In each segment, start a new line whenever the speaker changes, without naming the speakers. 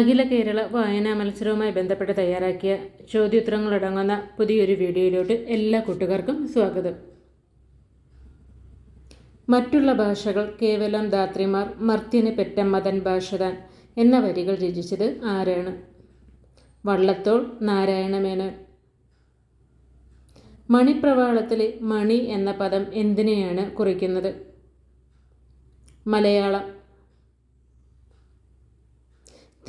അഖില കേരള വായനാ മത്സരവുമായി ബന്ധപ്പെട്ട് തയ്യാറാക്കിയ ചോദ്യോത്തരങ്ങളടങ്ങുന്ന പുതിയൊരു വീഡിയോയിലോട്ട് എല്ലാ കൂട്ടുകാർക്കും സ്വാഗതം. മറ്റുള്ള ഭാഷകൾ കേവലം ധാത്രിമാർ മർത്യന് പെറ്റ മതൻ ഭാഷതാൻ എന്ന വരികൾ രചിച്ചത് ആരാണ്? വള്ളത്തോൾ നാരായണമേനോൻ. മണിപ്രവാളത്തിലെ മണി എന്ന പദം എന്തിനെയാണ് കുറിക്കുന്നത്? മലയാളം.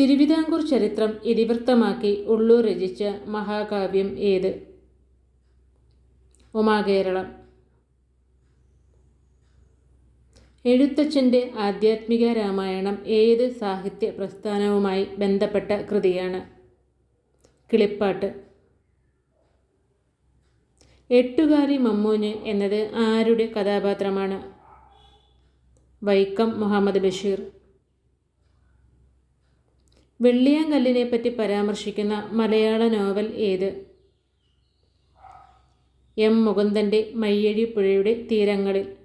തിരുവിതാംകൂർ ചരിത്രം ഇതിവൃത്തമാക്കി ഉള്ളൂർ രചിച്ച മഹാകാവ്യം ഏത്? ഉമാകേരളം. എഴുത്തച്ഛന്റെ ആധ്യാത്മിക രാമായണം ഏത് സാഹിത്യ പ്രസ്ഥാനവുമായി ബന്ധപ്പെട്ട കൃതിയാണ്? കിളിപ്പാട്ട്. എട്ടുകാലി മമ്മൂഞ്ഞ് എന്നത് ആരുടെ കഥാപാത്രമാണ്? വൈക്കം മുഹമ്മദ് ബഷീർ. വെള്ളിയാങ്കല്ലിനെ പറ്റി പരാമർശിക്കുന്ന മലയാള നോവൽ ഏത്? എം. മുകുന്ദന്റെ മയ്യഴി പുഴയുടെ തീരങ്ങളിൽ.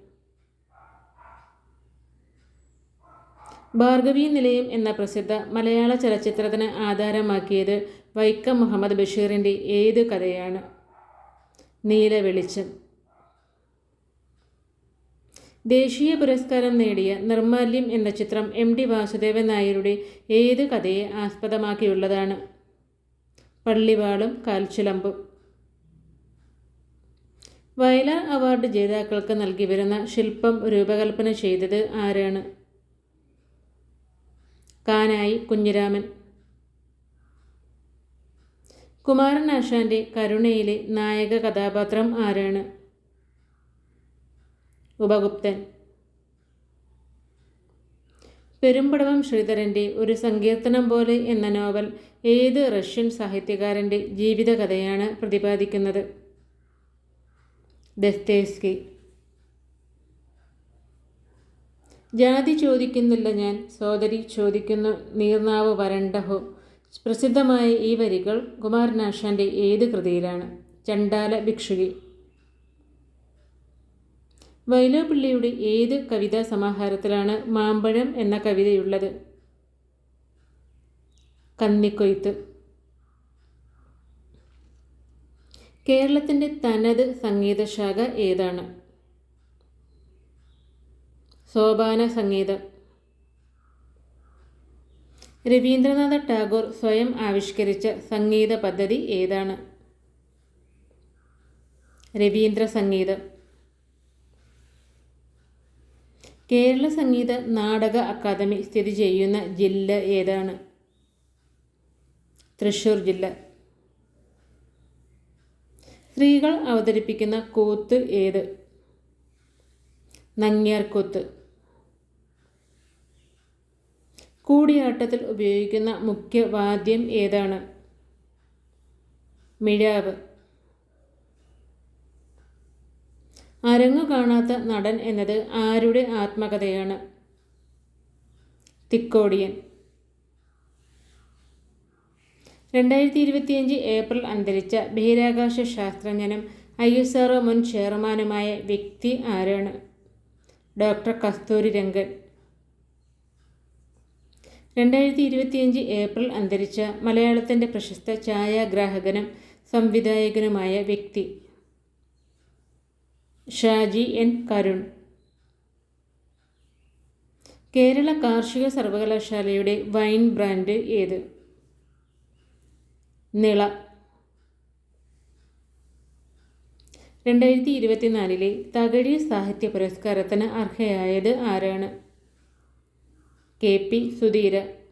ഭാർഗവി നിലയം എന്ന പ്രസിദ്ധ മലയാള ചലച്ചിത്രത്തിന് ആധാരമാക്കിയത് വൈക്കം മുഹമ്മദ് ബഷീറിന്റെ ഏത് കഥയാണ്? നീല വെളിച്ചം ദേശീയ പുരസ്കാരം നേടിയ നിർമാല്യം എന്ന ചിത്രം എം ഡി വാസുദേവൻ നായരുടെ ഏത് കഥയെ ആസ്പദമാക്കിയുള്ളതാണ്? പള്ളിവാളും കാൽച്ചിലമ്പും. വയലാർ അവാർഡ് ജേതാക്കൾക്ക് നൽകി വരുന്ന ശില്പം രൂപകൽപ്പന ചെയ്തത് ആരാണ്? കാനായി കുഞ്ഞിരാമൻ. കുമാരൻ ആശാന്റെ കരുണയിലെ നായക കഥാപാത്രം ആരാണ്? ഉപഗുപ്തൻ. പെരുമ്പടവം ശ്രീധരന്റെ ഒരു സങ്കീർത്തനം പോലെ എന്ന നോവൽ ഏത് റഷ്യൻ സാഹിത്യകാരന്റെ ജീവിതകഥയാണ് പ്രതിപാദിക്കുന്നത്? ദസ്തേസ്കി ജാതി ചോദിക്കുന്നില്ല ഞാൻ സോദരി ചോദിക്കുന്നു നീർനാവ് വരണ്ടഹോ. പ്രസിദ്ധമായ ഈ വരികൾ കുമാരനാശാന്റെ ഏത് കൃതിയിലാണ്? ചണ്ടാല ഭിക്ഷുകി. വൈലോപ്പിള്ളിയുടെ ഏത് കവിതാ സമാഹാരത്തിലാണ് മാമ്പഴം എന്ന കവിതയുള്ളത്? കന്നിക്കൊയ്ത്ത്. കേരളത്തിന്റെ തനത് സംഗീതശാഖ ഏതാണ്? സോപാന സംഗീതം. രവീന്ദ്രനാഥ ടാഗോർ സ്വയം ആവിഷ്കരിച്ച സംഗീത പദ്ധതി ഏതാണ്? രവീന്ദ്ര സംഗീതം. കേരള സംഗീത നാടക അക്കാദമി സ്ഥിതി ചെയ്യുന്ന ജില്ല ഏതാണ്? തൃശ്ശൂർ ജില്ല. സ്ത്രീകൾ അവതരിപ്പിക്കുന്ന കൂത്ത് ഏത്? നങ്ങ്യാർകൂത്ത് കൂടിയാട്ടത്തിൽ ഉപയോഗിക്കുന്ന മുഖ്യ വാദ്യം ഏതാണ്? മിഴാവ്. അരങ്ങു കാണാത്ത നടൻ എന്നത് ആരുടെ ആത്മകഥയാണ്? തിക്കോടിയൻ. രണ്ടായിരത്തി ഇരുപത്തിയഞ്ച് ഏപ്രിൽ അന്തരിച്ച ബഹിരാകാശ ശാസ്ത്രജ്ഞനും ഐ എസ് ആർ മുൻ ചെയർമാനുമായ വ്യക്തി ആരാണ്? ഡോക്ടർ കസ്തൂരി രംഗൻ. രണ്ടായിരത്തി ഇരുപത്തിയഞ്ച് ഏപ്രിൽ അന്തരിച്ച മലയാളത്തിന്റെ പ്രശസ്ത ഛായാഗ്രാഹകനും സംവിധായകനുമായ വ്യക്തി ഷാജി എൻ കരുൺ. കേരള കാർഷിക സർവകലാശാലയുടെ വൈൻ ബ്രാൻഡ് ഏത്? നിള. രണ്ടായിരത്തി ഇരുപത്തിനാലിലെ തകഴി സാഹിത്യ പുരസ്കാരത്തിന് അർഹയായത് ആരാണ്? K P Sudheera.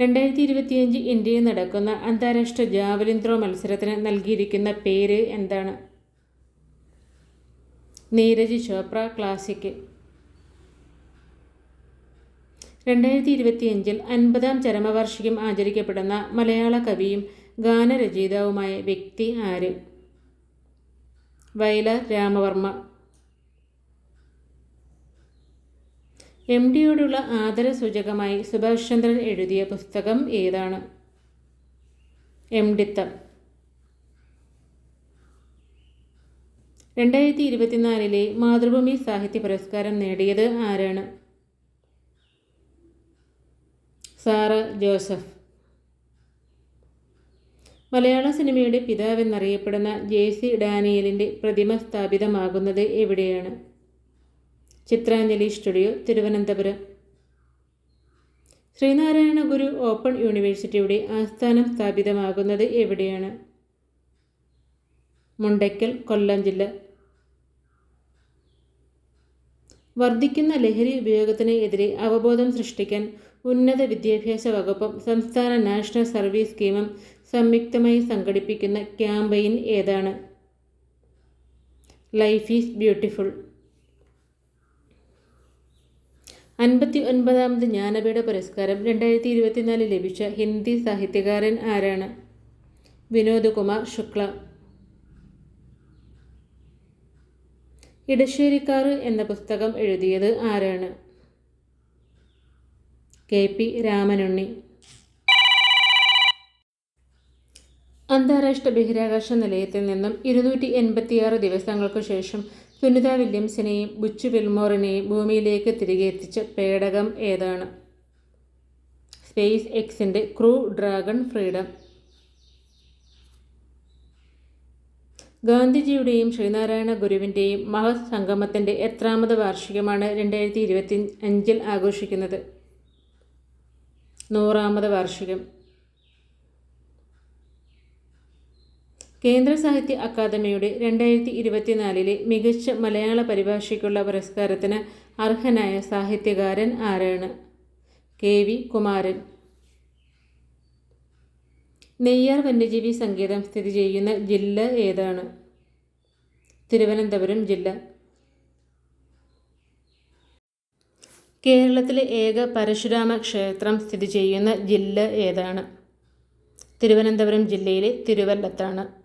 രണ്ടായിരത്തി ഇരുപത്തിയഞ്ച് ഇന്ത്യയിൽ നടക്കുന്ന അന്താരാഷ്ട്ര ജാവലിൻ ത്രോ മത്സരത്തിന് നൽകിയിരിക്കുന്ന പേര് എന്താണ്? നീരജ് ചോപ്ര ക്ലാസിക്. രണ്ടായിരത്തി ഇരുപത്തിയഞ്ചിൽ അൻപതാം ചരമവാർഷികം ആചരിക്കപ്പെടുന്ന മലയാള കവിയും ഗാനരചയിതാവുമായ വ്യക്തി ആര്? വയലാർ രാമവർമ്മ. എം ഡിയോടുള്ള ആദരസൂചകമായി സുഭാഷ് ചന്ദ്രൻ എഴുതിയ പുസ്തകം ഏതാണ്? എം ഡിത്തം രണ്ടായിരത്തി ഇരുപത്തിനാലിലെ മാതൃഭൂമി സാഹിത്യ പുരസ്കാരം നേടിയത് ആരാണ്? സാറ ജോസഫ്. മലയാള സിനിമയുടെ പിതാവെന്നറിയപ്പെടുന്ന ജെ സി ഡാനിയലിന്റെ പ്രതിമ സ്ഥാപിതമാകുന്നത് എവിടെയാണ്? ചിത്രാഞ്ജലി സ്റ്റുഡിയോ തിരുവനന്തപുരം. ശ്രീനാരായണ ഗുരു ഓപ്പൺ യൂണിവേഴ്സിറ്റിയുടെ ആസ്ഥാനം സ്ഥാപിതമാകുന്നത് എവിടെയാണ്? മുണ്ടയ്ക്കൽ കൊല്ലം ജില്ല. വർദ്ധിക്കുന്ന ലഹരി ഉപയോഗത്തിന് എതിരെ അവബോധം സൃഷ്ടിക്കാൻ ഉന്നത വിദ്യാഭ്യാസ വകുപ്പും സംസ്ഥാന നാഷണൽ സർവീസ് സ്കീമും സംയുക്തമായി സംഘടിപ്പിക്കുന്ന ക്യാമ്പയിൻ ഏതാണ്? Life is beautiful. അൻപത്തി ഒൻപതാമത് ജ്ഞാനപീഠ പുരസ്കാരം രണ്ടായിരത്തി ഇരുപത്തിനാലിൽ ലഭിച്ച ഹിന്ദി സാഹിത്യകാരൻ ആരാണ്? വിനോദ് കുമാർ ശുക്ല. ഇടശ്ശേരിക്കാർ എന്ന പുസ്തകം എഴുതിയത് ആരാണ്? K P Ramanunni. അന്താരാഷ്ട്ര ബഹിരാകാശ നിലയത്തിൽ നിന്നും ഇരുന്നൂറ്റി എൺപത്തിയാറ് ദിവസങ്ങൾക്കു ശേഷം സുനിത വില്യംസിനെയും ബുച്ചു വിൽമോറിനെയും ഭൂമിയിലേക്ക് തിരികെ എത്തിച്ച പേടകം ഏതാണ്? സ്പേസ് എക്സിന്റെ ക്രൂ ഡ്രാഗൺ ഫ്രീഡം. ഗാന്ധിജിയുടെയും ശ്രീനാരായണ ഗുരുവിന്റെയും മഹത് സംഗമത്തിന്റെ എത്രാമത് വാർഷികമാണ് രണ്ടായിരത്തി ഇരുപത്തി അഞ്ചിൽ ആഘോഷിക്കുന്നത്. നൂറാമത് വാർഷികം. കേന്ദ്ര സാഹിത്യ അക്കാദമിയുടെ രണ്ടായിരത്തി ഇരുപത്തിനാലിലെ മികച്ച മലയാള പരിഭാഷയ്ക്കുള്ള പുരസ്കാരത്തിന് അർഹനായ സാഹിത്യകാരൻ ആരാണ്? K V Kumaran. നെയ്യാർ വന്യജീവി സങ്കേതം സ്ഥിതി ചെയ്യുന്ന ജില്ല ഏതാണ്? തിരുവനന്തപുരം ജില്ല. കേരളത്തിലെ ഏക പരശുരാമ ക്ഷേത്രം സ്ഥിതി ചെയ്യുന്ന ജില്ല ഏതാണ്? തിരുവനന്തപുരം ജില്ലയിലെ തിരുവല്ലത്താണ്.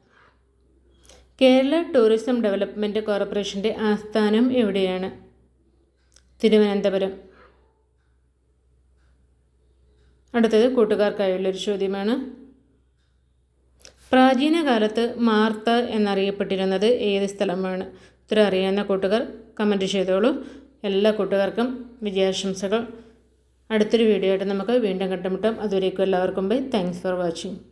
കേരള ടൂറിസം ഡെവലപ്മെന്റ് കോർപ്പറേഷന്റെ ആസ്ഥാനം എവിടെയാണ്? തിരുവനന്തപുരം. അടുത്തത് കൂട്ടുകാർക്കായുള്ളൊരു ചോദ്യമാണ്. പ്രാചീന കാലത്ത് മാർത്ത എന്നറിയപ്പെട്ടിരുന്നത് ഏത് സ്ഥലമാണ്? ഉത്തരം അറിയാവുന്ന കൂട്ടുകാർ കമന്റ് ചെയ്തോളൂ. എല്ലാ കൂട്ടുകാർക്കും വിജയാശംസകൾ. അടുത്തൊരു വീഡിയോ ആയിട്ട് നമുക്ക് വീണ്ടും കണ്ടുമുട്ടാം. അതുവരേക്കും എല്ലാവർക്കും ബൈ താങ്ക്സ് ഫോർ വാച്ചിങ്